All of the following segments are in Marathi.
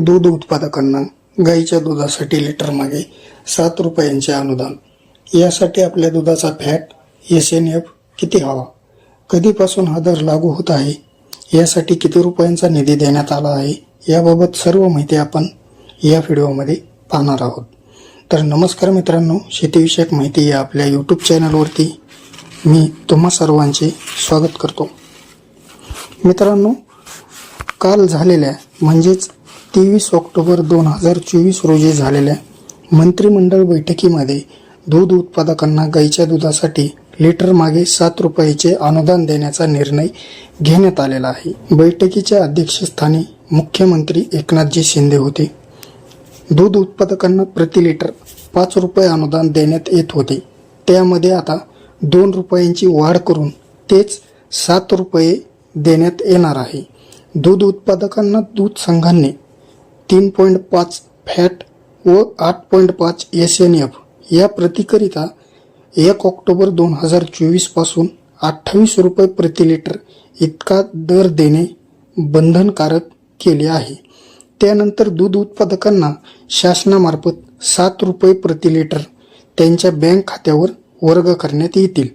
दूध उत्पादकांना गाईच्या दुधासाठी लिटर मागे सात रुपयांचे अनुदान. यासाठी आपल्या दुधाचा फॅट एस एन एफ किती हवा? कधीपासून हा दर लागू होत आहे? यासाठी किती रुपयांचा निधी देण्यात आला आहे? याबाबत सर्व माहिती आपण या व्हिडिओमध्ये पाहणार आहोत. तर नमस्कार मित्रांनो शेतीविषयक माहिती या आपल्या यूट्यूब चॅनलवरती मी तुम्हा सर्वांचे स्वागत करतो. मित्रांनो काल झालेल्या म्हणजेच तेवीस ऑक्टोबर दोन हजार चोवीस रोजी झालेल्या मंत्रिमंडळ बैठकीमध्ये दूध उत्पादकांना गाईच्या दुधासाठी लिटर मागे सात रुपयाचे अनुदान देण्याचा निर्णय घेण्यात आलेला आहे. बैठकीच्या अध्यक्षस्थानी मुख्यमंत्री एकनाथजी शिंदे होते. दूध उत्पादकांना प्रति लिटर पाच रुपये अनुदान देण्यात येत होते. त्यामध्ये आता दोन रुपयांची वाढ करून तेच सात रुपये देण्यात येणार आहे. दूध उत्पादकांना दूध संघांनी तीन पॉईंट पाच फॅट व आठ पॉईंट पाच एस एन एफ या प्रतिकरिता एक ऑक्टोबर दोन हजार चोवीसपासून अठ्ठावीस रुपये प्रति लिटर इतका दर देणे बंधनकारक केले आहे. त्यानंतर दूध उत्पादकांना शासनामार्फत सात रुपये प्रति लिटर त्यांच्या बँक खात्यावर वर्ग करण्यात येतील.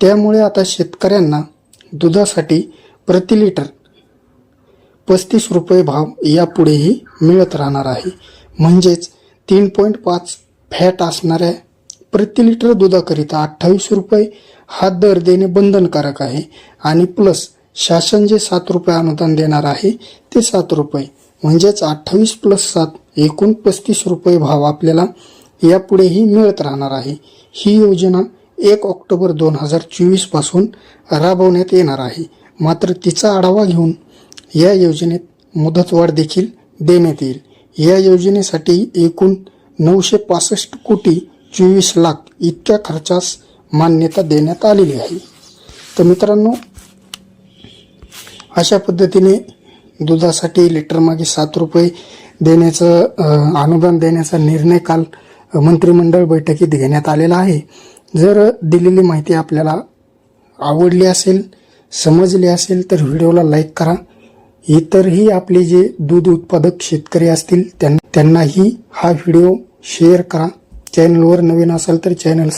त्यामुळे आता शेतकऱ्यांना दुधासाठी प्रति लिटर पस्तीस रुपये भाव यापुढेही मिळत राहणार आहे. म्हणजेच तीन पॉईंट पाच फॅट असणाऱ्या प्रति लिटर दुधाकरिता अठ्ठावीस रुपये हा दर देणे बंधनकारक आहे. आणि प्लस शासन जे सात रुपये अनुदान देणार आहे ते सात रुपये. म्हणजेच अठ्ठावीस प्लस सात एकूण पस्तीस रुपये भाव आपल्याला यापुढेही मिळत राहणार आहे. ही योजना एक ऑक्टोबर दोन हजार चोवीसपासून राबवण्यात येणार आहे. मात्र तिचा आढावा घेऊन या योजनेत मुदतवाढ देखील देण्यात येईल. या योजनेसाठी एकूण नऊशे पासष्ट कोटी चोवीस लाख इतक्या खर्चास मान्यता देण्यात आलेली आहे. तर मित्रांनो अशा पद्धतीने दुधासाठी लिटर मागे सात रुपये देण्याचं अनुदान देण्याचा निर्णय काल मंत्रिमंडळ बैठकीत घेण्यात आलेला आहे. जर दिलेली माहिती आपल्याला आवडली असेल समजली असेल तर व्हिडिओला लाईक करा. इतरही आपले जे दूध उत्पादक शेतकरी असतील त्यांना त्यांनाही हा व्हिडिओ शेअर करा. चॅनलवर नवीन असाल तर चॅनल